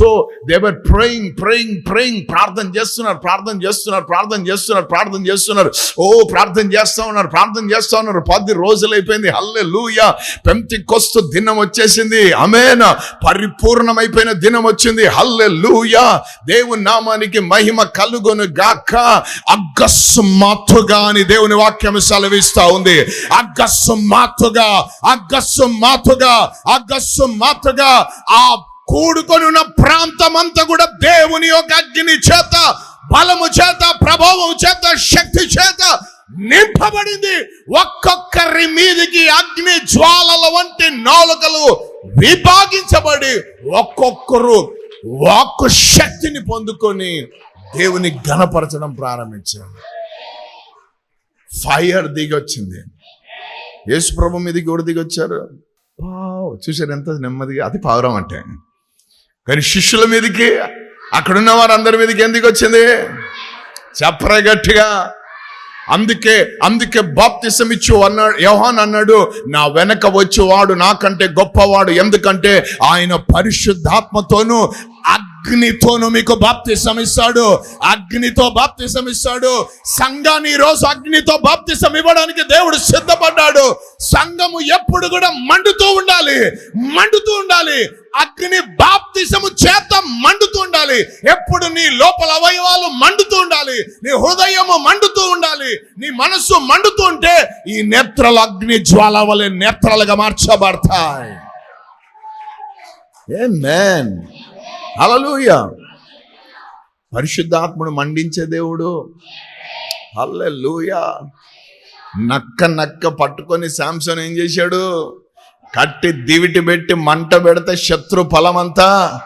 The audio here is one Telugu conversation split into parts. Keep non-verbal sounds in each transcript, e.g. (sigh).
So they are praying praying praying ప్రార్థన చేస్తున్నారు ప్రార్థన చేస్తున్నారు ప్రార్థన చేస్తున్నారు ప్రార్థన చేస్తున్నారు. ఓ ప్రార్థన చేస్తా ఉన్నారు ప్రార్థన చేస్తా ఉన్నారు. పది రోజులు అయిపోయింది. హల్లే లూయ పెంతికొస్తు దినం వచ్చేసింది. అమేన పరిపూర్ణమైపోయిన దినం వచ్చింది. హల్లే లూయ దేవుని నామానికి మహిమ కలుగును గాక అగస్మాత్తుగా అని దేవుని వాక్యం సెలవిస్తా ఉంది. అగస్మాత్తుగా అగస్మాత్తుగా అగస్మాత్తుగా ఆ కూడుకొని ఉన్న ప్రాంతం అంతా కూడా దేవుని యొక్క అగ్ని చేత బలము చేత ప్రభావం చేత శక్తి చేత నింపబడింది. ఒక్కొక్కరి మీదికి అగ్ని జ్వాలల వంటి నాలుకలు విభాగించబడి ఒక్కొక్కరు వాక్కు శక్తిని పొందుకొని దేవుని ఘనపరచడం ప్రారంభించారు. ఫైర్ దిగి వచ్చింది యేసు ప్రభు మీదకి ఎవరు దిగి వచ్చారు వావ్, ఎంత నెమ్మదిగా. అది పావురం అంటే. కానీ శిష్యుల మీదకి అక్కడున్న వారందరి మీదకి ఎందుకు వచ్చింది? చెప్పరా గట్టిగా. అందుకే అందుకే బాప్తిసం ఇచ్చు అన్నాడు యోహాన్ అన్నాడు నా వెనక వచ్చేవాడు నాకంటే గొప్పవాడు ఎందుకంటే ఆయన పరిశుద్ధాత్మతోనూ అగ్నితోను మీకు బాప్తి శ్రమిస్తాడు అగ్నితో బాప్తి శ్రమిస్తాడు సంఘాన్ని ఈరోజు రోజు అగ్నితో బాప్తి ఇవ్వడానికి దేవుడు సిద్ధపడ్డాడు. సంఘము ఎప్పుడు కూడా మండుతూ ఉండాలి. మండుతూ ఉండాలి. అగ్ని బాప్తిసము చేత మండుతూ ఉండాలి. ఎప్పుడు నీ లోపల అవయవాలు మండుతూ ఉండాలి. నీ హృదయము మండుతూ ఉండాలి. నీ మనస్సు మండుతూ ఉంటే ఈ నేత్రలు అగ్ని జ్వాల వలె నేత్రాలుగా మార్చబడతాయి. మేన్ హలలుయ పరిశుద్ధాత్ముడు మండించే దేవుడు. హల్లెలూయా. నక్క నక్క పట్టుకొని శాంసన్ ఏం చేశాడు? కట్టి దివిటి పెట్టి మంట పెడితే శత్రు ఫలమంతా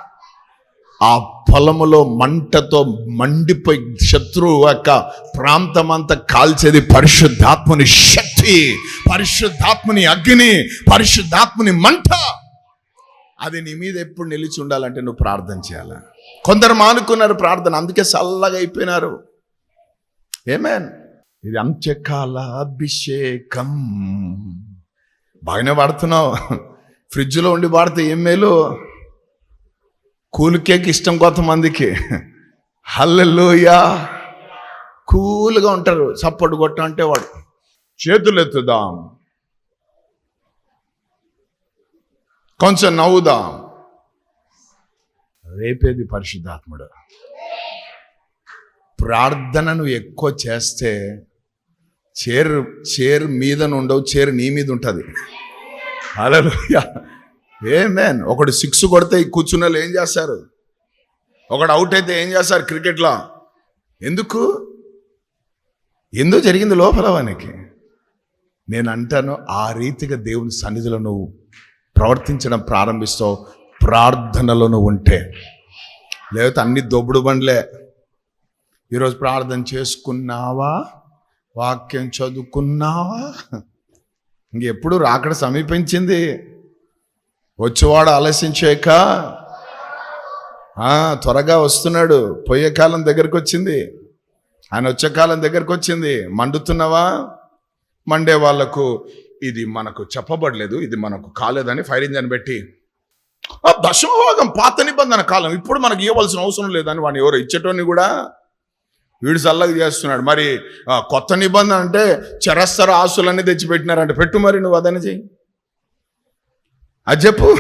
ఆ పొలములో మంటతో మండిపోయి శత్రువు యొక్క ప్రాంతం అంతా కాల్చేది పరిశుద్ధాత్ముని శక్తి పరిశుద్ధాత్ముని అగ్ని పరిశుద్ధాత్ముని మంట. అది నీ మీద ఎప్పుడు నిలిచి ఉండాలంటే నువ్వు ప్రార్థన చేయాలి? కొందరు మానుకున్నారు ప్రార్థన అందుకే చల్లగా అయిపోయినారు. ఏమేన్ ఇది అంత్యకాల అభిషేకం. బాగానే వాడుతున్నావు. ఫ్రిడ్జ్లో ఉండి వాడితే ఏం మేలు? కూల్ కేక్ ఇష్టం కొంతమందికి. హల్లెలోయా. కూల్గా ఉంటారు. చప్పటి కొట్ట అంటే వాడు. చేతులు ఎత్తుదాం కొంచెం నవ్వుదాం. రేపేది పరిశుద్ధాత్ముడు. ప్రార్థనను ఎక్కువ చేస్తే చేరు చేరు మీద ఉండవు చేరు నీ మీద ఉంటుంది. అలా ఏ మేన్ ఒకడు సిక్స్ కొడితే ఈ కూర్చున్న వాళ్ళు ఏం చేస్తారు? ఒకడు అవుట్ అయితే ఏం చేస్తారు క్రికెట్లో? ఎందుకు? ఎందుకు జరిగింది లోపల వానికి? నేను అంటాను ఆ రీతిగా దేవుని సన్నిధిలో నువ్వు ప్రవర్తించడం ప్రారంభిస్తావు ప్రార్థనలోనూ ఉంటే. లేకపోతే అన్ని దొబ్బుడు బండ్లే. ఈరోజు ప్రార్థన చేసుకున్నావా? వాక్యం చదువుకున్నావా? ఇంకెప్పుడు రాకడ సమీపించింది? వచ్చేవాడు ఆలస్యం చేయక? త్వరగా వస్తున్నాడు. పోయే కాలం దగ్గరకు వచ్చింది ఆయన వచ్చే కాలం దగ్గరకు వచ్చింది మండుతున్నావా? మండే వాళ్ళకు ఇది మనకు చెప్పబడలేదు ఇది మనకు కాలేదని ఫైర్ ఇంజన్ పెట్టి ఆ దశమభాగం పాత నిబంధన కాలం ఇప్పుడు మనకి ఇవ్వవలసిన అవసరం లేదని వాడిని ఎవరు ఇచ్చేటోని కూడా వీడు చల్లగా చేస్తున్నాడు. మరి కొత్త నిబంధన అంటే చరస్తర ఆస్తులన్నీ తెచ్చిపెట్టినారంటే పెట్టు మరి నువ్వు అదని చెయ్యి. అది చెప్పు.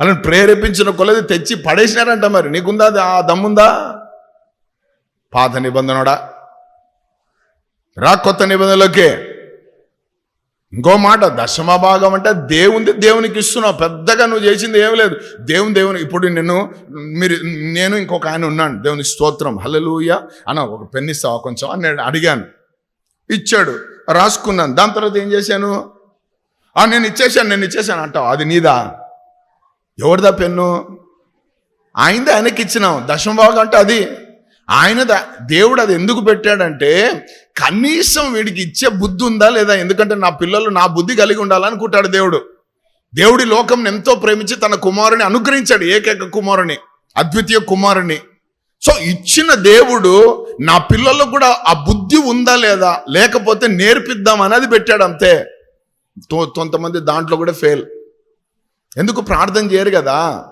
అలా ప్రేరేపించిన కొలది తెచ్చి పడేసినారంట మరి. నీకుందా? అది ఆ దమ్ముందా? పాత నిబంధనడా? రా కొత్త నిబంధనలోకే. ఇంకో మాట దశమ భాగం అంటే దేవుంది దేవునికి ఇస్తున్నావు. పెద్దగా నువ్వు చేసింది ఏం లేదు. దేవుని దేవుని ఇప్పుడు నేను మీరు నేను ఇంకొక ఆయన ఉన్నాను. దేవుని స్తోత్రం హలలుయ అన్న ఒక పెన్ ఇస్తావా కొంచెం? అని నేను అడిగాను. ఇచ్చాడు రాసుకున్నాను. దాని తర్వాత ఏం చేశాను? నేను ఇచ్చేసాను నేను ఇచ్చేసాను అంటావు. అది నీదా? ఎవరిదా పెన్ను? ఆయనది ఆయనకి ఇచ్చినాం. దశమ భాగం అంటే అది. ఆయన ద- దేవుడు అది ఎందుకు పెట్టాడంటే కనీసం వీడికి ఇచ్చే బుద్ధి ఉందా లేదా? ఎందుకంటే నా పిల్లలు నా బుద్ధి కలిగి ఉండాలనుకుంటాడు దేవుడు. దేవుడి లోకం ఎంతో ప్రేమించి తన కుమారుని అనుగ్రహించాడు ఏకైక కుమారుని అద్వితీయ కుమారుని. సో ఇచ్చిన దేవుడు నా పిల్లలకు కూడా ఆ బుద్ధి ఉందా లేదా? లేకపోతే నేర్పిద్దాం అనేది పెట్టాడు అంతే. కొంతమంది దాంట్లో కూడా ఫెయిల్. ఎందుకు ప్రార్థన చేయరు కదా?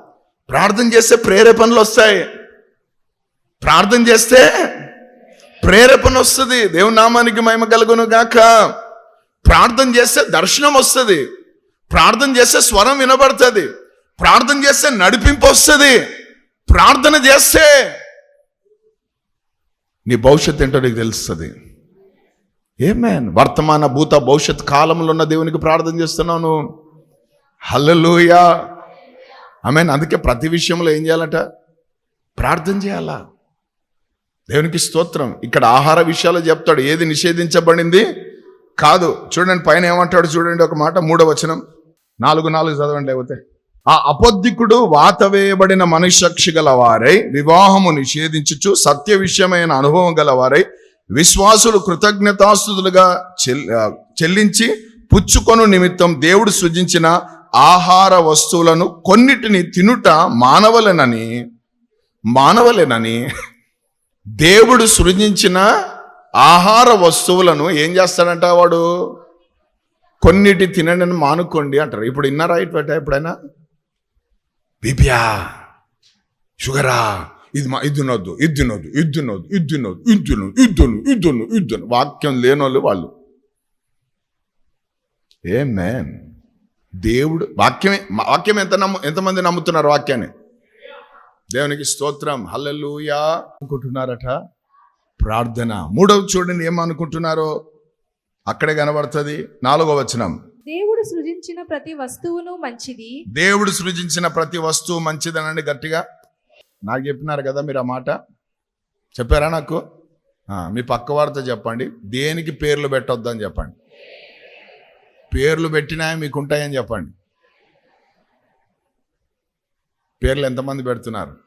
ప్రార్థన చేస్తే ప్రేరేపణలు వస్తాయి. ప్రార్థన చేస్తే ప్రేరేపణ వస్తుంది. దేవుని నామానికి మహిమ కలుగును గాక. ప్రార్థన చేస్తే దర్శనం వస్తుంది. ప్రార్థన చేస్తే స్వరం వినబడుతుంది. ప్రార్థన చేస్తే నడిపింపు వస్తుంది. ప్రార్థన చేస్తే నీ భవిష్యత్తు ఏంటో నీకు తెలుస్తుంది. ఏమేన్ వర్తమాన భూత భవిష్యత్ కాలంలో ఉన్న దేవునికి ప్రార్థన చేస్తున్నావు హల్లలుయా హల్లెలూయా ఆమెన్ అందుకే ప్రతి విషయంలో ఏం చేయాలట? ప్రార్థన చేయాలా? దేవునికి స్తోత్రం. ఇక్కడ ఆహార విషయాలు చెప్తాడు. ఏది నిషేధించబడింది? కాదు. చూడండి పైన ఏమంటాడు చూడండి ఒక మాట మూడో వచనం. నాలుగు నాలుగు చదవండి లేకపోతే. ఆ అబద్ధికుడు వాత వేయబడిన మనుషక్షి గల వారై వివాహము నిషేధించుచు సత్య విషయమైన అనుభవం గల వారై విశ్వాసులు కృతజ్ఞతాస్తుతులుగా చెల్- చెల్లించి పుచ్చుకొను నిమిత్తం దేవుడు సృజించిన ఆహార వస్తువులను కొన్నిటిని తినుట మానవలేనని మానవలేనని దేవుడు సృజించిన ఆహార వస్తువులను ఏం చేస్తాడంట వాడు? కొన్నిటి తినడని మానుకోండి అంటారు. ఇప్పుడు ఇన్నారా ఇటు ఎప్పుడైనా? బీపియా? షుగరా? ఇది మా ఇది తినొద్దు ఇది తినొద్దు ఇది తినొద్దు ఇది తినొద్దు ఇది తినొద్దు ఇది తిను ఇది తిను ఇది తిను వాక్యం లేనోళ్ళు వాళ్ళు. ఏ మ్యాన్ దేవుడు వాక్యమే వాక్యం ఎంత నమ్ము ఎంతమంది నమ్ముతున్నారు వాక్యాన్ని? దేవునికి స్తోత్రం. హల్లెలూయా. అనుకుంటున్నారట? ప్రార్థన. మూడవ చూడండి ఏమనుకుంటున్నారో. అక్కడే కనబడుతుంది. నాలుగో వచనం. దేవుడు సృజించిన ప్రతి వస్తువును మంచిది. దేవుడు సృజించిన ప్రతి వస్తువు మంచిదనండి గట్టిగా. నాకు చెప్పినారు కదా మీరు ఆ మాట. చెప్పారా నాకు? మీ పక్క వారితో చెప్పండి. దేనికి పేర్లు పెట్టొద్దని చెప్పండి. పేర్లు పెట్టినా మీకు ఉంటాయని చెప్పండి. పేర్లు ఎంతమంది పెడుతున్నారు?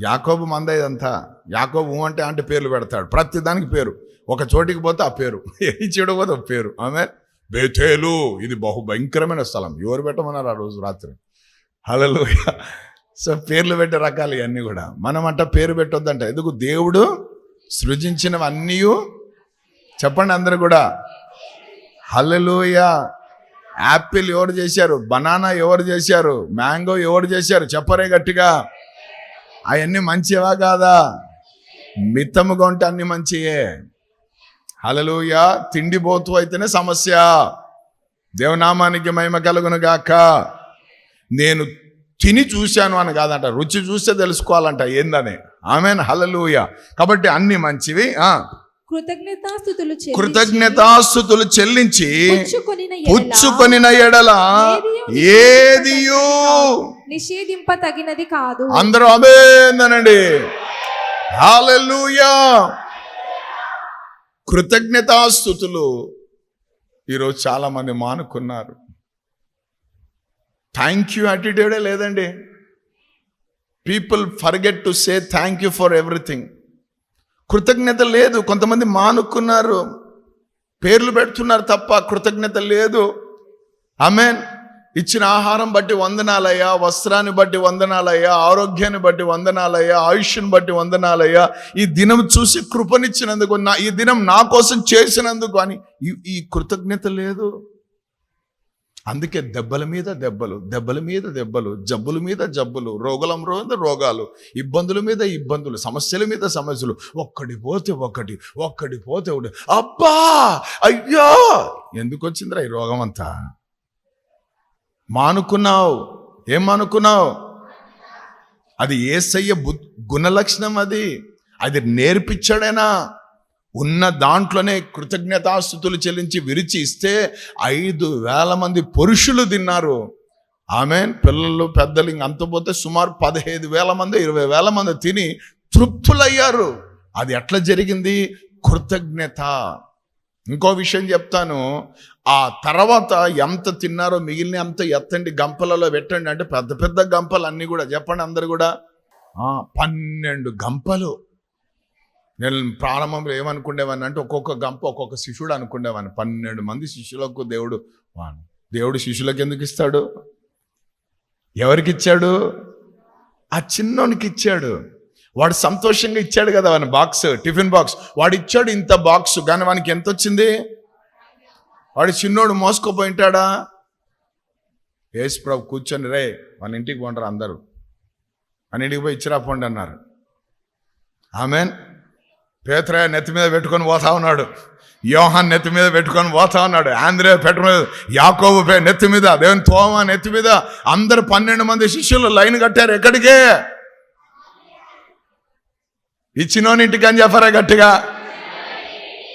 యాకోబు మంద ఇదంతా. యాకోబు అంటే అంటే పేర్లు పెడతాడు. ప్రతి దానికి పేరు. ఒక చోటికి పోతే ఆ పేరు. (laughs) ఏ చెడు పోతే ఒక పేరు. ఆమె బేతేలు. ఇది బహు భయంకరమైన స్థలం. ఎవరు పెట్టమన్నారు ఆ రోజు రాత్రి? హలలు సో పేర్లు పెట్టే రకాలు ఇవన్నీ కూడా. మనం అంట పేరు పెట్టొద్దంట. ఎందుకు? దేవుడు సృజించినవన్నీ చెప్పండి అందరు కూడా. హలలోయ యాపిల్ ఎవరు చేశారు? బనానా ఎవరు చేశారు? మ్యాంగో ఎవరు చేశారు? చెప్పరే గట్టిగా. అవన్నీ మంచివా కాదా? మిత్తముగా ఉంటే అన్ని మంచియే. హలలుయ తిండిపోతూ అయితేనే సమస్య. దేవనామానికి మహిమ కలుగును గాక. నేను తిని చూశాను అని కాదంట రుచి చూస్తే తెలుసుకోవాలంట ఏందని. ఆమెన్ హలలుయ కాబట్టి అన్ని మంచివి ఆ. కృతజ్ఞతాస్థుతులు చెల్లించి పుచ్చుకొనిన ఎడల ఏదియు నిషేధింప తగినది కాదు. అందరూ అమేందనండి కృతజ్ఞతా కృతజ్ఞతాస్థుతులు. ఈరోజు చాలా మంది మానుకున్నారు థ్యాంక్ యూ యాటిట్యూడే లేదండి. People forget to say thank you for everything కృతజ్ఞత లేదు కొంతమంది మానుకున్నారు. పేర్లు పెడుతున్నారు తప్ప కృతజ్ఞత లేదు. ఆమెన్ ఇచ్చిన ఆహారం బట్టి వందనాలయ్యా వస్త్రాన్ని బట్టి వందనాలయ్యా ఆరోగ్యాన్ని బట్టి వందనాలయ్యా ఆయుష్ని బట్టి వందనాలయ్యా. ఈ దినం చూసి కృపనిచ్చినందుకు నా ఈ దినం నా కోసం చేసినందుకు అని ఈ- ఈ కృతజ్ఞత లేదు. అందుకే దెబ్బల మీద దెబ్బలు దెబ్బల మీద దెబ్బలు జబ్బుల మీద జబ్బులు రోగుల మీద రోగాలు ఇబ్బందుల మీద ఇబ్బందులు సమస్యల మీద సమస్యలు ఒక్కడి పోతే ఒకటి ఒక్కడి పోతే ఒకటి. అబ్బా! అయ్యో! ఎందుకు వచ్చిందిరా ఈ రోగం అంతా? మానుకున్నావు? ఏం మానుకున్నావు? అది ఏసయ్య బు గుణలక్షణం అది. అది నేర్పించాడైనా? ఉన్న దాంట్లోనే కృతజ్ఞతాస్థుతులు చెల్లించి విరిచి ఇస్తే ఐదు వేల మంది పురుషులు తిన్నారు. ఆమె పిల్లలు పెద్దలు ఇంకంత పోతే సుమారు పదహైదు వేల మంది ఇరవై వేల మంది తిని తృప్తులయ్యారు. అది ఎట్లా జరిగింది? కృతజ్ఞత. ఇంకో విషయం చెప్తాను. ఆ తర్వాత ఎంత తిన్నారో మిగిలిన అంత ఎత్తండి గంపలలో పెట్టండి అంటే పెద్ద పెద్ద గంపలు అన్నీ కూడా. చెప్పండి అందరు కూడా. పన్నెండు గంపలు. నేను ప్రారంభంలో ఏమనుకునేవాడిని అంటే ఒక్కొక్క గంప ఒక్కొక్క శిష్యుడు అనుకునేవాడిని పన్నెండు మంది శిష్యులకు దేవుడు దేవుడు శిష్యులకు ఎందుకు ఇస్తాడు? ఎవరికి ఇచ్చాడు? ఆ చిన్నోనికి ఇచ్చాడు. వాడు సంతోషంగా ఇచ్చాడు కదా వాని బాక్స్ టిఫిన్ బాక్స్ వాడు ఇచ్చాడు ఇంత బాక్స్ కానీ వానికి ఎంత వచ్చింది? వాడు చిన్నోడు మోసుకోపోయింటాడా యేసు ప్రభు కూర్చొని రే వాళ్ళ ఇంటికి పోంటారు అందరూ. అని ఇంటికి పోయి ఇచ్చిరా పోండి అన్నారు. ఆమెన్. పేతరాయ నెత్తి మీద పెట్టుకొని పోతా ఉన్నాడు. యోహాన్ నెత్తి మీద పెట్టుకొని పోతా ఉన్నాడు. ఆంధ్రే పెట్ట మీద యాకోబు నెత్తి మీద దేవుని తోమ నెత్తి మీద అందరు పన్నెండు మంది శిష్యులు లైన్ కట్టారు ఎక్కడికే? ఇచ్చినోని ఇంటికి గట్టిగా?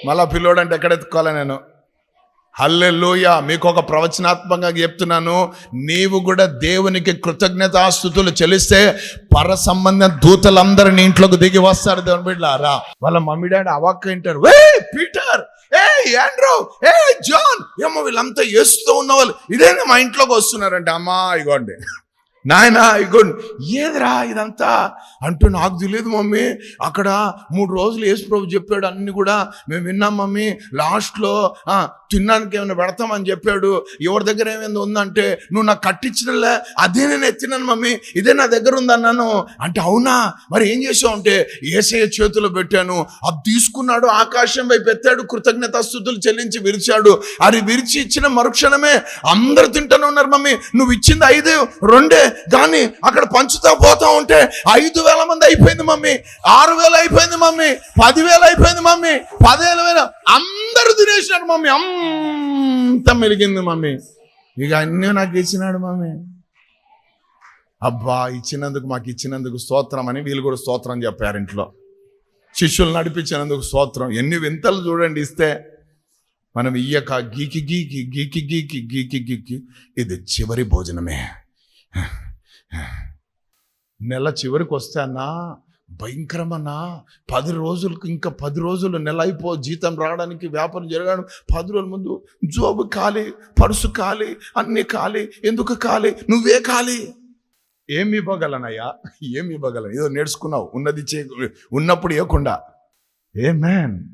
మళ్ళా పిల్లోడు అంటే ఎక్కడ ఎత్తుకోవాలి నేను? హల్లెలూయ మీకు ఒక ప్రవచనాత్మకంగా చెప్తున్నాను. నీవు కూడా దేవునికి కృతజ్ఞతాస్థుతులు చెల్లిస్తే పర సంబంధ దూతలందరూ నీ ఇంట్లోకి దిగి వస్తారు దేవుని బిడ్డారా వాళ్ళ మమ్మీ డాడీ అవాక్ వింటారు. ఏ పీటర్! ఏ ఆండ్రూ! ఏ జాన్! ఏమో వీళ్ళంతా వేస్తూ ఉన్న వాళ్ళు. ఇదేనా మా ఇంట్లోకి వస్తున్నారంటే అమ్మా ఇగోండి. నాయనా ఇగో ఏదిరా ఇదంతా? అంటూ నాకు తెలియదు మమ్మీ. అక్కడ మూడు రోజులు యేసు ప్రభు చెప్పాడు అన్ని కూడా. మేము విన్నాం మమ్మీ. లాస్ట్లో ఆ, తినడానికి ఏమైనా పెడతామని చెప్పాడు. ఎవరి దగ్గర ఏమైనా ఉందంటే నువ్వు నాకు కట్టించినలే అదే నేను ఎత్తినాను మమ్మీ. ఇదే నా దగ్గర ఉందన్నాను అంటే అవునా? మరి ఏం చేసావు? అంటే ఏసయ్య చేతిలో పెట్టాను. అది తీసుకున్నాడు ఆకాశం వైపు ఎత్తాడు కృతజ్ఞతాస్థుతులు చెల్లించి విరిచాడు. అది విరిచి ఇచ్చిన మరుక్షణమే అందరు తింటూనే ఉన్నారు మమ్మీ. నువ్వు ఇచ్చింది ఐదు రెండే. కానీ అక్కడ పంచుతా పోతా ఉంటే ఐదు వేల మంది అయిపోయింది మమ్మీ ఆరు వేలు అయిపోయింది మమ్మీ పదివేలు అయిపోయింది మమ్మీ పదివేల వేల. అందరూ తినేసినారు మమ్మీ అంత మెలిగింది మమ్మీ. ఇక అన్నీ నాకు ఇచ్చినాడు మమ్మీ. అబ్బా ఇచ్చినందుకు మాకు ఇచ్చినందుకు స్తోత్రం అని వీళ్ళు కూడా స్తోత్రం చెప్పారు ఇంట్లో. శిష్యులు నడిపించినందుకు స్తోత్రం. ఎన్ని వింతలు చూడండి ఇస్తే. మనం ఇయ్యక గీకి గీకి గీకి గీకి గీకి గీకి. ఇది చివరి భోజనమే. నెల చివరికి వస్తానా అన్నా భయంకరమన్నా పది రోజులకు ఇంకా పది రోజులు నెల అయిపో జీతం రావడానికి వ్యాపారం జరగడం పది రోజుల ముందు జాబ్ ఖాళీ పర్సు ఖాళీ అన్నీ ఖాళీ ఎందుకు ఖాళీ నువ్వే ఖాళీ. ఏమి ఇవ్వగలనయ్యా? ఏమి ఇవ్వగలను? ఏదో నేర్చుకున్నావు ఉన్నది చే ఉన్నప్పుడు ఇవ్వకుండా. ఏ మ్యాన్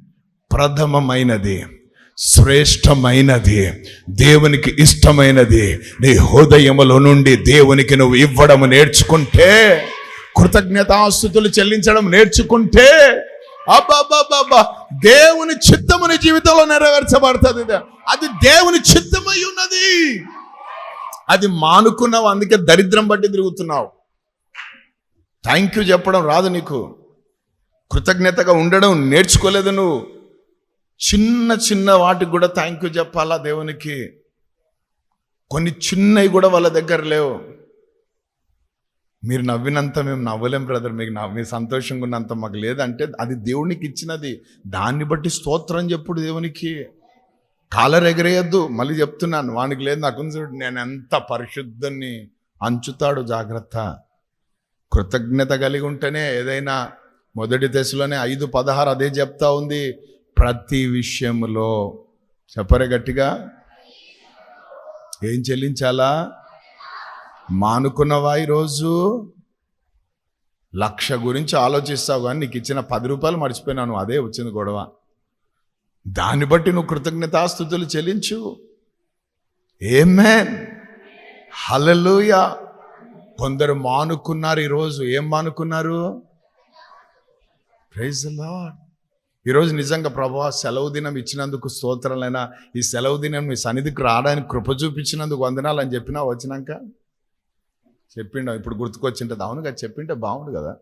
ప్రథమమైనది. శ్రేష్టమైనది. దేవునికి ఇష్టమైనది. నీ హృదయములో నుండి దేవునికి నువ్వు ఇవ్వడం నేర్చుకుంటే కృతజ్ఞతాస్థుతులు చెల్లించడం నేర్చుకుంటే అబ్బాబ్బాబ్బా దేవుని చిత్తము నీ జీవితంలో నెరవేర్చబడుతుంది. అది దేవుని చిత్తమై ఉన్నది. అది మానుకున్నావు అందుకే దరిద్రం బట్టి తిరుగుతున్నావు. థ్యాంక్ యూ చెప్పడం రాదు నీకు. కృతజ్ఞతగా ఉండడం నేర్చుకోలేదు నువ్వు. చిన్న చిన్న వాటికి కూడా థ్యాంక్ యూ చెప్పాలా దేవునికి? కొన్ని చిన్నవి కూడా వాళ్ళ దగ్గర లేవు. మీరు నవ్వినంత మేము నవ్వలేం బ్రదర్ మీకు నవ్వు మీరు సంతోషంగా ఉన్నంత మాకు లేదంటే అది దేవునికి ఇచ్చినది. దాన్ని బట్టి స్తోత్రం చెప్పుడు దేవునికి. కాలర్ ఎగరేయద్దు మళ్ళీ చెప్తున్నాను వానికి లేదు నాకు చూడు నేను ఎంత పరిశుద్ధాన్ని అంచుతాడు జాగ్రత్త. కృతజ్ఞత కలిగి ఉంటేనే ఏదైనా మొదటి దశలోనే ఐదు పదహారు అదే చెప్తా ఉంది. ప్రతి విషయంలో చెప్పరే గట్టిగా? ఏం చెల్లించాలా? మానుకున్నవా ఈరోజు? లక్ష గురించి ఆలోచిస్తావు కానీ నీకు ఇచ్చిన పది రూపాయలు మర్చిపోయినాను అదే వచ్చింది గొడవ. దాన్ని బట్టి నువ్వు కృతజ్ఞతాస్థుతులు చెల్లించు. ఏమేన్ హలలుయ కొందరు మానుకున్నారు ఈరోజు. ఏం మానుకున్నారు? ప్రైజ్ లాడ్ ఈరోజు నిజంగా ప్రభా సెలవు దినం ఇచ్చినందుకు స్తోత్రాలైనా ఈ సెలవు దినం మీ సన్నిధికి రావడానికి కృప చూపించినందుకు వందనాలు అని చెప్పినా వచ్చినాక? చెప్పిండ ఇప్పుడు గుర్తుకొచ్చింటది అవును కదా చెప్పింటే బాగుండు కదా.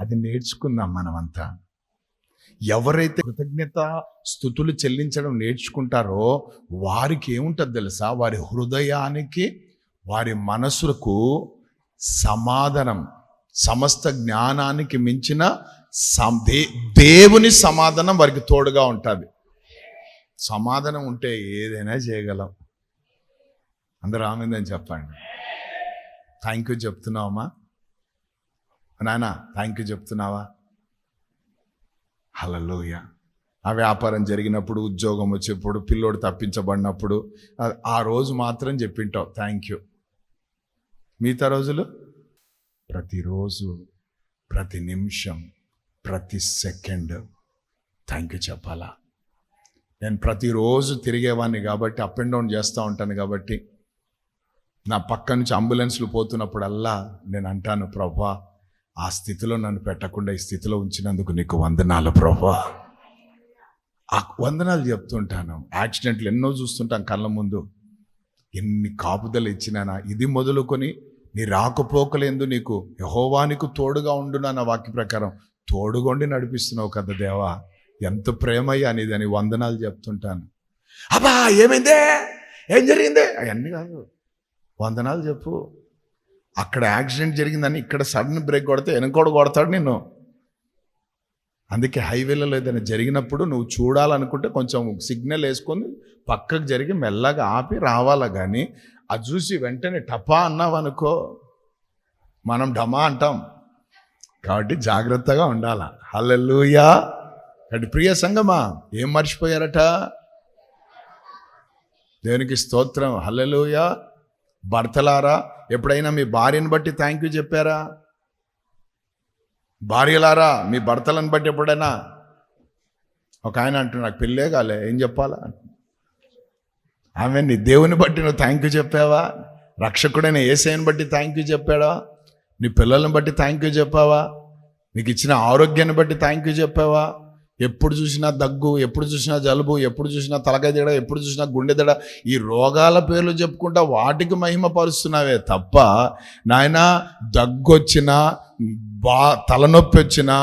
అది నేర్చుకుందాం మనమంతా. ఎవరైతే కృతజ్ఞత స్థుతులు చెల్లించడం నేర్చుకుంటారో వారికి ఏముంటుంది తెలుసా? వారి హృదయానికి వారి మనసులకు సమాధానం సమస్త జ్ఞానానికి మించిన దే- దేవుని సమాధానం వారికి తోడుగా ఉంటుంది. సమాధానం ఉంటే ఏదైనా చేయగలం. అందరూ ఆమెందని చెప్పండి. థ్యాంక్ యూ చెప్తున్నావమ్మా. నాన్న థ్యాంక్ యూ చెప్తున్నావా? హలలోయ ఆ వ్యాపారం జరిగినప్పుడు ఉద్యోగం వచ్చేప్పుడు పిల్లోడు తప్పించబడినప్పుడు ఆ రోజు మాత్రం చెప్పింటావు. Thank you. మిగతా రోజులు? ప్రతిరోజు ప్రతి నిమిషం. ప్రతి సెకండ్. థ్యాంక్ యూ చెప్పాలా? నేను ప్రతిరోజు తిరిగేవాడిని కాబట్టి అప్ అండ్ డౌన్ చేస్తూ ఉంటాను కాబట్టి నా పక్క నుంచి అంబులెన్స్లు పోతున్నప్పుడల్లా నేను అంటాను ప్రభా ఆ స్థితిలో నన్ను పెట్టకుండా ఈ స్థితిలో ఉంచినందుకు నీకు వందనాలు ప్రభా. ఆ వందనాలు చెప్తుంటాను. యాక్సిడెంట్లు ఎన్నో చూస్తుంటాం కళ్ళ ముందు. ఎన్ని కాపుదలు ఇచ్చినానా ఇది మొదలుకొని నీ రాకపోకలేందు నీకు యహోవానికి తోడుగా ఉండునా అన్న వాక్య ప్రకారం తోడుగొండి నడిపిస్తున్నావు కదా దేవా. ఎంత ప్రేమయ్యా నీదని వందనాలు చెప్తుంటాను. అబ్బా ఏమైందే? ఏం జరిగిందే? అవన్నీ కాదు. వందనాలు చెప్పు. అక్కడ యాక్సిడెంట్ జరిగిందని ఇక్కడ సడన్ బ్రేక్ కొడితే వెనకోడు కొడతాడు నిన్ను. అందుకే హైవేలలో ఏదైనా జరిగినప్పుడు నువ్వు చూడాలనుకుంటే కొంచెం సిగ్నల్ వేసుకొని పక్కకు జరిగి మెల్లగా ఆపి రావాలా కానీ అది చూసి వెంటనే టపా అన్నావు అనుకో మనం డమా అంటాం. కాబట్టి జాగ్రత్తగా ఉండాల? హల్లెలూయా. కాబట్టి ప్రియ సంగమా ఏం మర్చిపోయారట? దేవునికి స్తోత్రం? హల్లెలూయ. భర్తలారా ఎప్పుడైనా మీ భార్యను బట్టి థ్యాంక్ యూ చెప్పారా? భార్యలారా మీ భర్తలను బట్టి ఎప్పుడైనా? ఒక ఆయన అంటు నాకు పెళ్ళే కాలే ఏం చెప్పాలా? ఆమె నీ దేవుని బట్టి నువ్వు థ్యాంక్ యూ చెప్పావా? రక్షకుడైన ఏసైని బట్టి థ్యాంక్ యూ చెప్పాడా? నీ పిల్లల్ని బట్టి థ్యాంక్ యూ చెప్పావా? నీకు ఇచ్చిన ఆరోగ్యాన్ని బట్టి థ్యాంక్ యూ చెప్పావా? ఎప్పుడు చూసినా దగ్గు ఎప్పుడు చూసినా జలుబు ఎప్పుడు చూసినా తలకాయ తేడా ఎప్పుడు చూసినా గుండె తేడా ఈ రోగాల పేర్లు చెప్పుకుంటా వాటికి మహిమ పరుస్తున్నావే తప్ప నాయన దగ్గు వచ్చినా బా తలనొప్పి వచ్చినా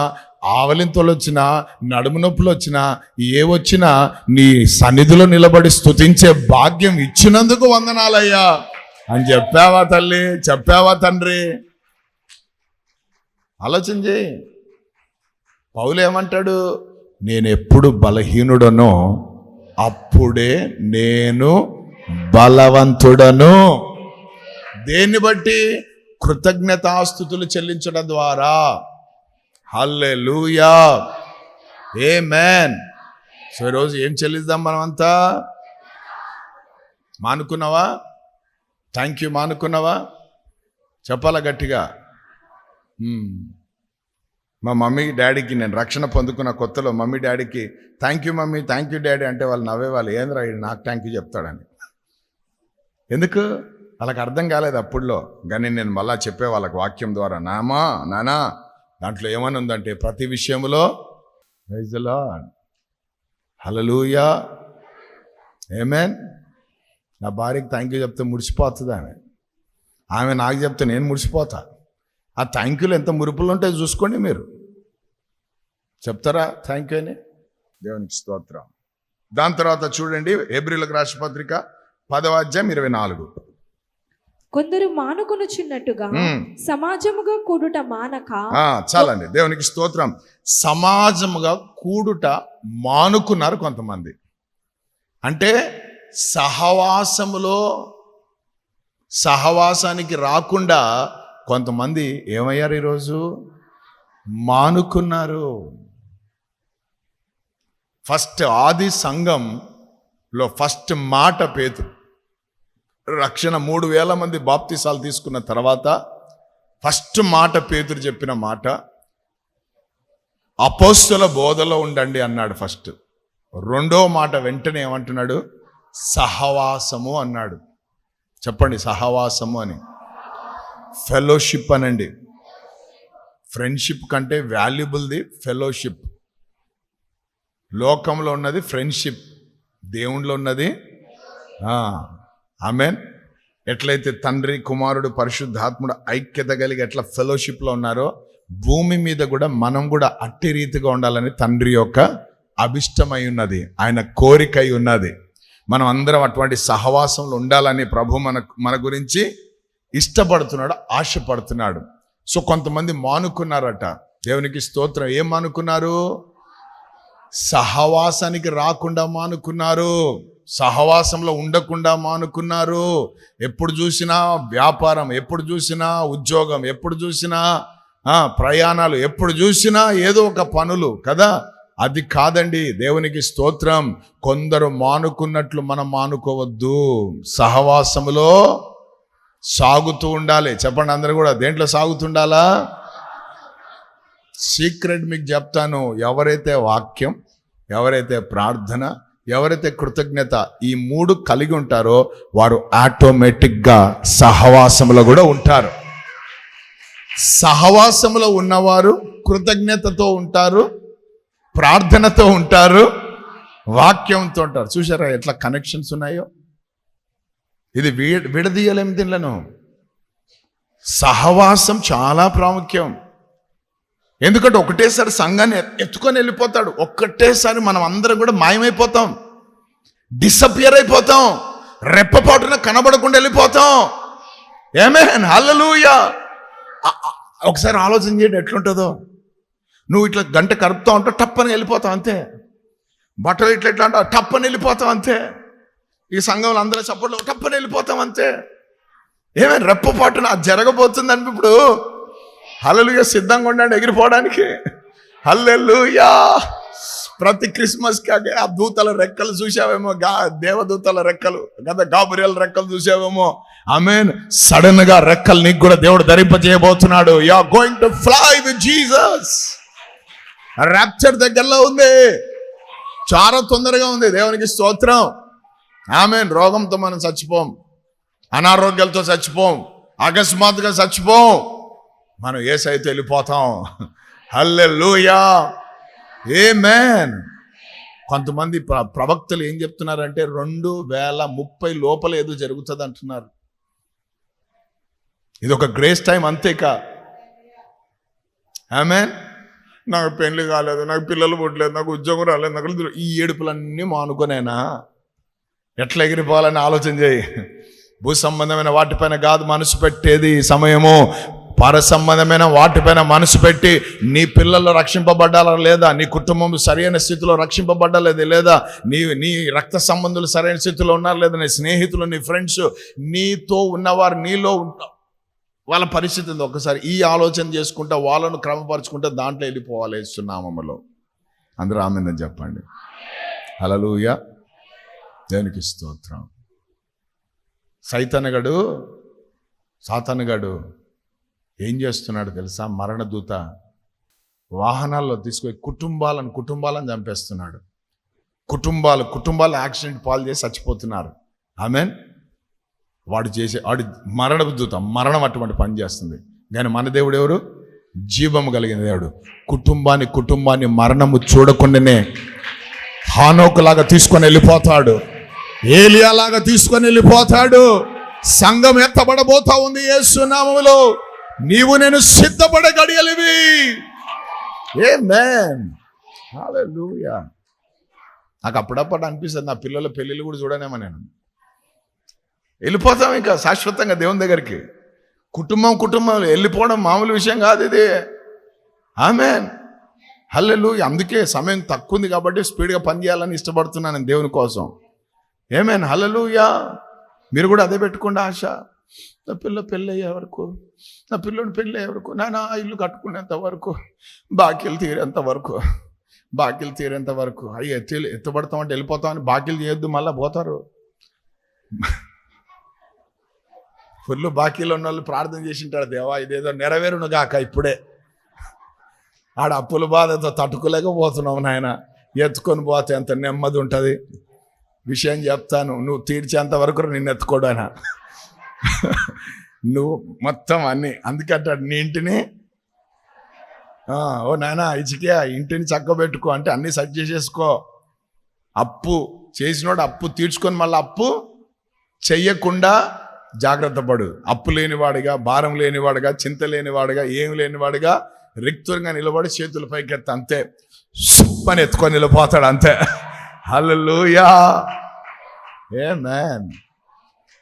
ఆవలింతలు వచ్చినా నడుము నొప్పులు వచ్చినా ఏ వచ్చినా నీ సన్నిధిలో నిలబడి స్తుతించే భాగ్యం ఇచ్చినందుకు వందనాలయ్యా. అని చెప్పావా తల్లి? చెప్పావా తండ్రి? ఆలోచన చేయి. పౌలేమంటాడు నేను ఎప్పుడు బలహీనుడనో అప్పుడే నేను బలవంతుడను. దేన్ని బట్టి? కృతజ్ఞతాస్థుతులు చెల్లించడం ద్వారా. హల్లే లూయా ఏ మ్యాన్ సో ఈరోజు ఏం చెల్లిద్దాం మనమంతా? మానుకున్నావా? థ్యాంక్ యూ మానుకున్నావా? చెప్పాలా గట్టిగా? మా మమ్మీ డాడీకి నేను రక్షణ పొందుకున్న కొత్తలో మమ్మీ డాడీకి thank you mummy thank you daddy అంటే వాళ్ళు నవ్వేవాళ్ళు. ఏంద్రా ఈడు నాకు థ్యాంక్ యూ చెప్తాడని. ఎందుకు? వాళ్ళకి అర్థం కాలేదు అప్పుడులో. కానీ నేను మళ్ళా చెప్పే వాళ్ళకి వాక్యం ద్వారా నామా నానా దాంట్లో ఏమని ఉందంటే ప్రతి విషయంలో రైజలా హలలుయా ఏమేన్? నా భార్యకి థ్యాంక్ యూ చెప్తే ముడిసిపోతుంది ఆమె? ఆమె నాకు చెప్తే నేను ముడిచిపోతా ఆ థ్యాంక్ యూలు ఎంత మురుపులు ఉంటాయో చూసుకోండి మీరు. చెప్తారా థ్యాంక్ యూ అని? దేవునికి స్తోత్రం. దాని తర్వాత చూడండి ఏప్రిల్కి రాష్ట్ర పత్రిక పదవ అధ్యాయం ఇరవై నాలుగు. కొందరు మానుకొనుచున్నట్టుగా. సమాజముగా కూడుట మానక చాలండి. దేవునికి స్తోత్రం. సమాజముగా కూడుట మానుకున్నారు కొంతమంది. అంటే సహవాసములో సహవాసానికి రాకుండా కొంతమంది ఏమయ్యారు ఈరోజు? మానుకున్నారు. ఫస్ట్ ఆది సంఘంలో ఫస్ట్ మాట పేతు రక్షణ మూడు వేల మంది బాప్తిసాలు తీసుకున్న తర్వాత ఫస్ట్ మాట పేతురు చెప్పిన మాట అపోస్తుల బోధలో ఉండండి అన్నాడు ఫస్ట్. రెండో మాట వెంటనే ఏమంటున్నాడు? సహవాసము అన్నాడు. చెప్పండి సహవాసము అని. ఫెలోషిప్ అనండి. ఫ్రెండ్షిప్ కంటే వాల్యుబుల్ది ఫెలోషిప్. లోకంలో ఉన్నది ఫ్రెండ్షిప్ దేవుణ్ణిలో ఉన్నది ఆమెన్. ఎట్లయితే తండ్రి కుమారుడు పరిశుద్ధాత్ముడు ఐక్యత కలిగి ఎట్లా ఫెలోషిప్లో ఉన్నారో భూమి మీద కూడా మనం కూడా అట్టి రీతిగా ఉండాలని తండ్రి యొక్క అభిష్టమై ఉన్నది ఆయన కోరికై ఉన్నది. మనం అందరం అటువంటి సహవాసంలో ఉండాలని ప్రభు మన మన గురించి ఇష్టపడుతున్నాడు ఆశపడుతున్నాడు. సో కొంతమంది మానుకున్నారట. దేవునికి స్తోత్రం. ఏం మానుకున్నారు? సహవాసానికి రాకుండా మానుకున్నారు. సహవాసంలో ఉండకుండా మానుకున్నారు. ఎప్పుడు చూసినా వ్యాపారం ఎప్పుడు చూసినా ఉద్యోగం ఎప్పుడు చూసినా ప్రయాణాలు ఎప్పుడు చూసినా ఏదో ఒక పనులు కదా? అది కాదండి. దేవునికి స్తోత్రం. కొందరు మానుకున్నట్లు మనం మానుకోవద్దు. సహవాసములో సాగుతూ ఉండాలి. చెప్పండి అందరు కూడా దేంట్లో సాగుతుండాలా? సీక్రెట్ మీకు చెప్తాను ఎవరైతే వాక్యం ఎవరైతే ప్రార్థన ఎవరైతే కృతజ్ఞత ఈ మూడు కలిగి ఉంటారో వారు ఆటోమేటిక్గా సహవాసంలో కూడా ఉంటారు. సహవాసంలో ఉన్నవారు కృతజ్ఞతతో ఉంటారు ప్రార్థనతో ఉంటారు వాక్యంతో ఉంటారు. చూసారా ఎట్లా కనెక్షన్స్ ఉన్నాయో? ఇది వి విడదీయలేము దీనిలను. సహవాసం చాలా ప్రాముఖ్యం. ఎందుకంటే ఒకటేసారి సంఘాన్ని ఎత్తుకొని వెళ్ళిపోతాడు. ఒక్కటేసారి మనం అందరం కూడా మాయమైపోతాం. డిసపియర్ అయిపోతాం. రెప్పపాటున కనబడకుండా వెళ్ళిపోతాం. ఏమే హల్లలుయా ఒకసారి ఆలోచన చేయండి ఎట్లుంటుందో. నువ్వు ఇట్లా గంట కరుపుతా ఉంటావు టప్పని వెళ్ళిపోతావు అంతే. బట్టలు ఇట్లా ఇట్లా అంటావు టప్పని వెళ్ళిపోతావు అంతే. ఈ సంఘంలో అందరూ చప్పట్లు టప్పని వెళ్ళిపోతాం అంతే. ఏమైనా రెప్పపాటున అది జరగబోతుంది అని ఇప్పుడు హలలుగా సిద్ధంగా ఉండండి ఎగిరిపోవడానికి. హల్లెలూయా. ప్రతి క్రిస్మస్కి ఆ- ఆ దూతల రెక్కలు చూసావేమో గా దేవదూతల రెక్కలు కదా గాబురియల్ రెక్కలు చూసావేమో. ఆమెన్. సడన్గా రెక్కలు నీకు కూడా దేవుడు ధరింపజేయబోతున్నాడు. You are going to fly with Jesus rapture దగ్గరలో ఉంది. చాలా తొందరగా ఉంది. దేవునికి స్తోత్రం. ఆమె రోగంతో మనం చచ్చిపోం. అనారోగ్యాలతో చచ్చిపోం. అకస్మాత్తుగా చచ్చిపోం. మనం ఏసైతే వెళ్ళిపోతాం. హల్లే లూయా ఏ మ్యాన్ కొంతమంది ప్ర- ప్రవక్తలు ఏం చెప్తున్నారంటే రెండు వేల ముప్పై లోపల ఏదో జరుగుతుంది అంటున్నారు ఇది ఒక గ్రేస్ టైం అంతేక ఆమె నాకు పెళ్ళి కాలేదు నాకు పిల్లలు పుట్టలేదు నాకు ఉద్యోగం రాలేదు నాకు ఈ ఏడుపులన్నీ మానుకునేనా? ఎట్లా ఎగిరిపోవాలని ఆలోచన చేయి. భూ సంబంధమైన వాటిపైన కాదు మనసు పెట్టేది సమయము. పర సంబంధమైన వాటిపైన మనసు పెట్టి నీ పిల్లలు రక్షింపబడ్డారా లేదా? నీ కుటుంబం సరైన స్థితిలో రక్షింపబడ్డలేదు లేదా? నీ నీ రక్త సంబంధులు సరైన స్థితిలో ఉన్నారు లేదా? నీ స్నేహితులు నీ ఫ్రెండ్స్ నీతో ఉన్నవారు నీలో వాళ్ళ పరిస్థితి ఉంది ఒకసారి ఈ ఆలోచన చేసుకుంటా వాళ్ళను క్రమపరుచుకుంటా దాంట్లో వెళ్ళిపోవాలి ఇస్తున్నామలో అందరూ ఆమెందని చెప్పండి. హలలుయ దేవునికి స్తోత్రం? సైతనగడు సాతనగడు ఏం చేస్తున్నాడు తెలుసా? మరణదూత వాహనాల్లో తీసుకొని కుటుంబాలను కుటుంబాలను చంపేస్తున్నాడు. కుటుంబాలు కుటుంబాలు యాక్సిడెంట్ పాలు చేసి చచ్చిపోతున్నారు. ఆమెన్? వాడు చేసే వాడి మరణ దూత మరణం అటువంటి పని చేస్తుంది. కానీ మన దేవుడు ఎవరు? జీవము కలిగిన దేవుడు. కుటుంబాన్ని కుటుంబాన్ని మరణము చూడకుండానే హానోకులాగా తీసుకొని వెళ్ళిపోతాడు. ఏలియాలాగా తీసుకొని వెళ్ళిపోతాడు. సంఘం ఎత్తబడబోతా ఉంది ఏసునామములో నీవు నేను సిద్ధపడ గడియలివి ఏ మ్యాన్ నాకు అప్పుడప్పుడు అనిపిస్తుంది నా పిల్లల పెళ్ళిళ్ళు కూడా చూడనేమో నేను. వెళ్ళిపోతాం ఇంకా శాశ్వతంగా దేవుని దగ్గరికి. కుటుంబం కుటుంబం వెళ్ళిపోవడం మామూలు విషయం కాదు ఇది. ఆమె హల్లెలు అందుకే సమయం తక్కువ ఉంది కాబట్టి స్పీడ్గా పని చేయాలని ఇష్టపడుతున్నాను నేను దేవుని కోసం. ఏమేన్ హలలుయా మీరు కూడా అదే పెట్టుకోండి ఆశ. నా పిల్ల పెళ్ళయ్యే వరకు నా పిల్లోడు పెళ్ళయ్యే వరకు నా నా ఇల్లు కట్టుకునేంత వరకు బాకీలు తీరేంత వరకు బాకీలు తీరేంత వరకు. అవి ఎత్తి ఎత్తబడతామంటే వెళ్ళిపోతామని బాకీలు చేయొద్దు మళ్ళీ పోతారు. ఫుల్ బాకీలో ఉన్న వాళ్ళు ప్రార్థన చేసింటాడు దేవా ఇదేదో నెరవేరును గాక ఇప్పుడే. ఆడ అప్పుల బాధతో తట్టుకోలేకపోతున్నావు నాయన. ఎత్తుకొని పోతే ఎంత నెమ్మది ఉంటుంది. విషయం చెప్తాను. నువ్వు తీర్చేంత వరకు నిన్ను ఎత్తుకోడానా? నువ్వు మొత్తం అన్ని అందుకంటాడు నీ ఇంటిని ఓ నాయన ఇచ్చికే ఇంటిని చక్కబెట్టుకో అంటే అన్ని సెట్ చేసేసుకో. అప్పు చేసినోడు అప్పు తీర్చుకొని మళ్ళీ అప్పు చెయ్యకుండా జాగ్రత్త పడు. అప్పు లేనివాడిగా భారం లేనివాడుగా చింత లేనివాడుగా ఏం లేనివాడుగా రిక్తులుగా నిలబడి చేతుల పైకి ఎత్త అంతే. సుప్పని ఎత్తుకొని నిలబోతాడు అంతే. హల్లెలూయా. ఏ మ్యాన్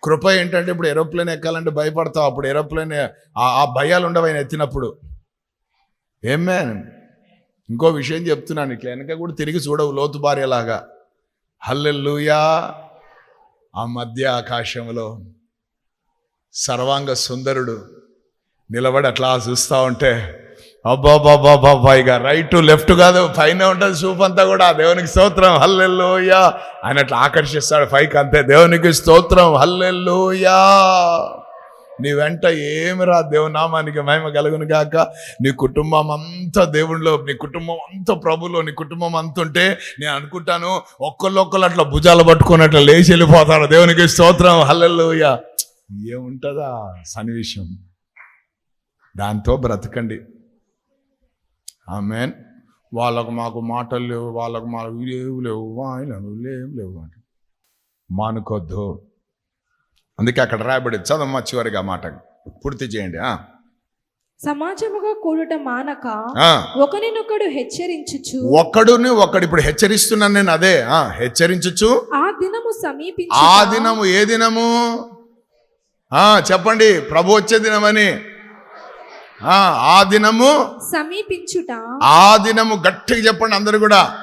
కృప ఏంటంటే ఇప్పుడు ఏరోప్లేన్ ఎక్కాలంటే భయపడతావు. అప్పుడు ఏరోప్లేన్ ఆ- ఆ భయాలు ఉండవు ఆయన ఎత్తినప్పుడు. ఏం మ్యాన్ ఇంకో విషయం చెప్తున్నాను. ఇట్లా వెనక కూడా తిరిగి చూడవు లోతు భార్యలాగా. హల్లెల్లుయా ఆ మధ్య ఆకాశంలో సర్వాంగ సుందరుడు నిలబడి అట్లా చూస్తూ ఉంటే అబ్బాబాబాబా ఇక రైట్ లెఫ్ట్ కాదు పైన ఉంటుంది సూప్ అంతా కూడా దేవునికి స్తోత్రం హల్లెల్లోయా ఆయన అట్లా ఆకర్షిస్తాడు పైకి అంతే దేవునికి స్తోత్రం హల్లెల్లోయా నీ వెంట ఏమి రా దేవునామానికి మహిమ కలుగును గాక. నీ కుటుంబం అంతా దేవుడిలో నీ కుటుంబం అంతా ప్రభులో నీ కుటుంబం అంత ఉంటే నేను అనుకుంటాను ఒక్కళ్ళొక్కళ్ళు అట్లా భుజాలు పట్టుకొని అట్లా లేచి వెళ్ళిపోతారు దేవునికి స్తోత్రం హల్లెలూయ ఏముంటుందా సన్నివేశం? దాంతో బ్రతకండి. ఆమెన్. వాళ్ళకు మాకు మాటలు లేవు వాళ్ళకు మాకు లేవు లేవు వాయినలు లేవు లేవు అంటే. మానుకోద్దు. అందుకే అక్కడ రాయబడి చదవమ్మ చివరిగా మాట. పూర్తి చేయండి ఆ. సమాజముగా కూడుట మానక. ఒకరినొకడు హెచ్చరించుచు. ఒకడుని ఒకడు ఇప్పుడు హెచ్చరిస్తున్నాను నేను అదే ఆ హెచ్చరించచ్చు ఆ దినము సమీపించు ఆ దినము ఏ దినము? ఆ చెప్పండి ప్రభు వచ్చే దినమని. ఆ దినము సమీపించుట. ఆ దినము గట్టిగా చెప్పండి అందరు కూడా.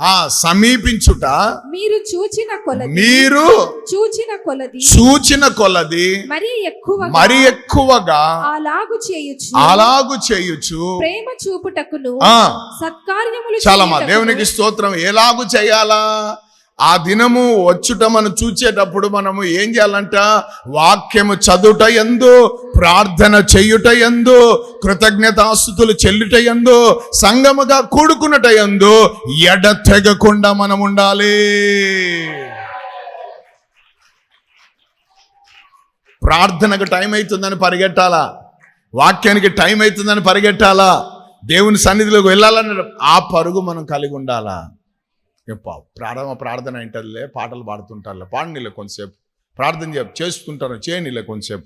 ఆ సమీపించుట మీరు చూచిన కొలది. మీరు చూచిన కొలది. సూచిన కొలది మరి ఎక్కువ మరి ఎక్కువగా అలాగు చేయుచు. అలాగు చేయుచు. ప్రేమ చూపుటకును సత్కార్యములు చాలమ్మా చేయుటకును దేవునికి స్తోత్రం. ఎలాగు చేయాలా? ఆ దినము వచ్చుట మనం చూచేటప్పుడు మనము ఏం చేయాలంట? వాక్యము చదువుట ఎందు ప్రార్థన చెయ్యుట ఎందు కృతజ్ఞతాస్తుతులు చెల్లుట ఎందు సంగముగా కూడుకున్నట ఎందు ఎడ తెగకుండా మనం ఉండాలి. ప్రార్థనకు టైం అవుతుందని పరిగెట్టాలా? వాక్యానికి టైం అవుతుందని పరిగెట్టాలా? దేవుని సన్నిధిలోకి వెళ్ళాలని ఆ పరుగు మనం కలిగి ఉండాలా? ప్రారంభ ప్రార్థన ఏంటదిలే పాటలు పాడుతుంటారులే. పాడనీలే కొంతసేపు. ప్రార్థన చెప్పు చేస్తుంటారు చేయనీలే కొంతసేపు.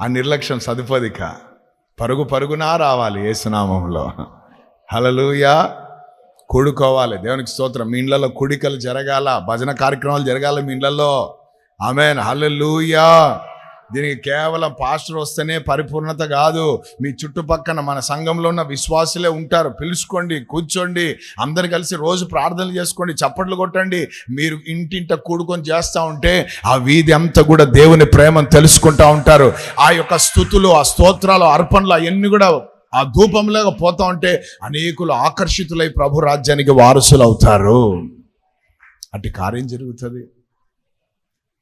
ఆ నిర్లక్ష్యం సదుపదిక. పరుగు పరుగునా రావాలి ఏసునామంలో. హలలుయా కూడుకోవాలి. దేవునికి స్తోత్రం. మీ ఇళ్ళలో కుడికలు జరగాల. భజన కార్యక్రమాలు జరగాలి మీ ఇళ్ళల్లో ఆమెన్. హలలుయా దీనికి కేవలం పాస్టర్ వస్తేనే పరిపూర్ణత కాదు. మీ చుట్టుపక్కన మన సంఘంలో ఉన్న విశ్వాసులే ఉంటారు. పిలుచుకోండి కూర్చోండి అందరు కలిసి రోజు ప్రార్థనలు చేసుకోండి చప్పట్లు కొట్టండి. మీరు ఇంటింట కూడుకొని చేస్తూ ఉంటే ఆ వీధి అంతా కూడా దేవుని ప్రేమను తెలుసుకుంటా ఉంటారు. ఆ యొక్క స్థుతులు ఆ స్తోత్రాలు అర్పణలు అవన్నీ కూడా ఆ ధూపంలాగా పోతా ఉంటే అనేకులు ఆకర్షితులై ప్రభు రాజ్యానికి వారసులు అవుతారు అటు కార్యం జరుగుతుంది.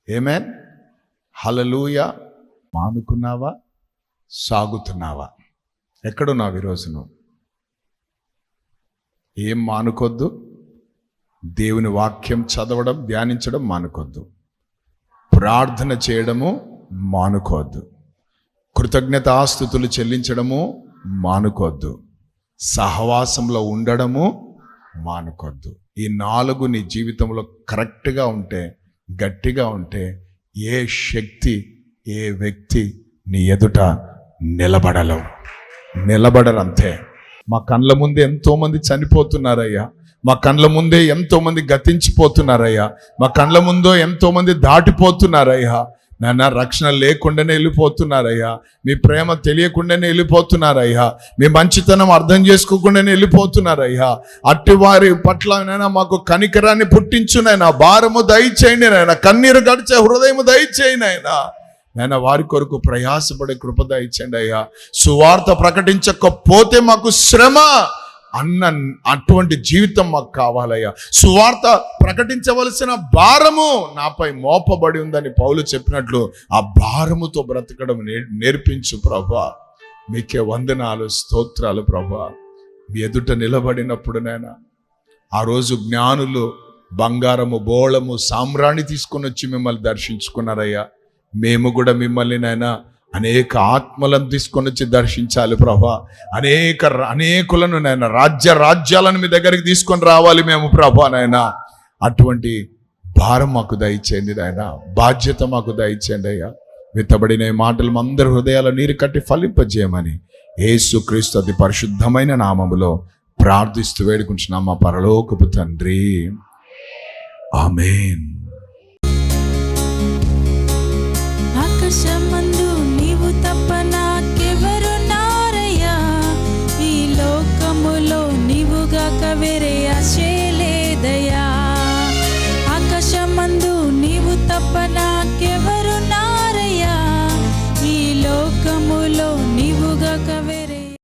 ఏమేన్ హలలుయ మానుకున్నావా? సాగుతున్నావా? ఎక్కడున్నావు ఈరోజు నువ్వు? ఏం మానుకోద్దు? దేవుని వాక్యం చదవడం ధ్యానించడం మానుకోద్దు. ప్రార్థన చేయడము మానుకోవద్దు కృతజ్ఞతాస్థుతులు చెల్లించడము మానుకోవద్దు సహవాసంలో ఉండడము మానుకోవద్దు ఈ నాలుగు నీ జీవితంలో కరెక్ట్గా ఉంటే గట్టిగా ఉంటే ఏ శక్తి ఏ వ్యక్తి నీ ఎదుట నిలబడలేవు. నిలబడరు అంతే మా కండ్ల ముందే ఎంతోమంది చనిపోతున్నారయ్యా. మా కండ్ల ముందే ఎంతోమంది గతించిపోతున్నారయ్యా. మా కండ్ల ముందో ఎంతోమంది దాటిపోతున్నారయ్యా. నాన్న రక్షణ లేకుండానే వెళ్ళిపోతున్నారయ్యా. మీ ప్రేమ తెలియకుండానే వెళ్ళిపోతున్నారయ్యా. మీ మంచితనం అర్థం చేసుకోకుండానే వెళ్ళిపోతున్నారయ్యా. అట్టి వారి పట్ల నైనా మాకు కనికరాన్ని పుట్టించునైనా భారము దయచేయండి నాయన. కన్నీరు గడిచే హృదయము దయచేయండి అయినా నేను వారి కొరకు ప్రయాసపడే కృపద ఇచ్చండి అయ్యా. సువార్త ప్రకటించకపోతే మాకు శ్రమ. అన్న అటువంటి జీవితం మాకు కావాలయ్యా. సువార్త ప్రకటించవలసిన భారము నాపై మోపబడి ఉందని పౌలు చెప్పినట్లు ఆ భారముతో బ్రతకడం నే- నేర్పించు ప్రభా. మీకే వందనాలు స్తోత్రాలు ప్రభా. మీ ఎదుట నిలబడినప్పుడు నేనా ఆ రోజు జ్ఞానులు బంగారము బోళము సామ్రాణి తీసుకొని వచ్చి మిమ్మల్ని దర్శించుకున్నారయ్యా. మేము కూడా మిమ్మల్ని నైనా అనేక ఆత్మలను తీసుకొని వచ్చి దర్శించాలి ప్రభా. అనేక అనేకులను నాయన రాజ్య రాజ్యాలను మీ దగ్గరికి తీసుకొని రావాలి మేము ప్రభా నాయన. అటువంటి భారం మాకు దయచేయండి నాయన. బాధ్యత మాకు దయచేయండి అయ్యా. విత్తబడిన మాటలు అందరి హృదయాల నీరు కట్టి ఫలింపజేయమని యేసు క్రీస్తు అతి పరిశుద్ధమైన నామములో ప్రార్థిస్తూ వేడుకుంటున్నాం మా పరలోకపు తండ్రి. ఆమెన్. ఆకాశమందు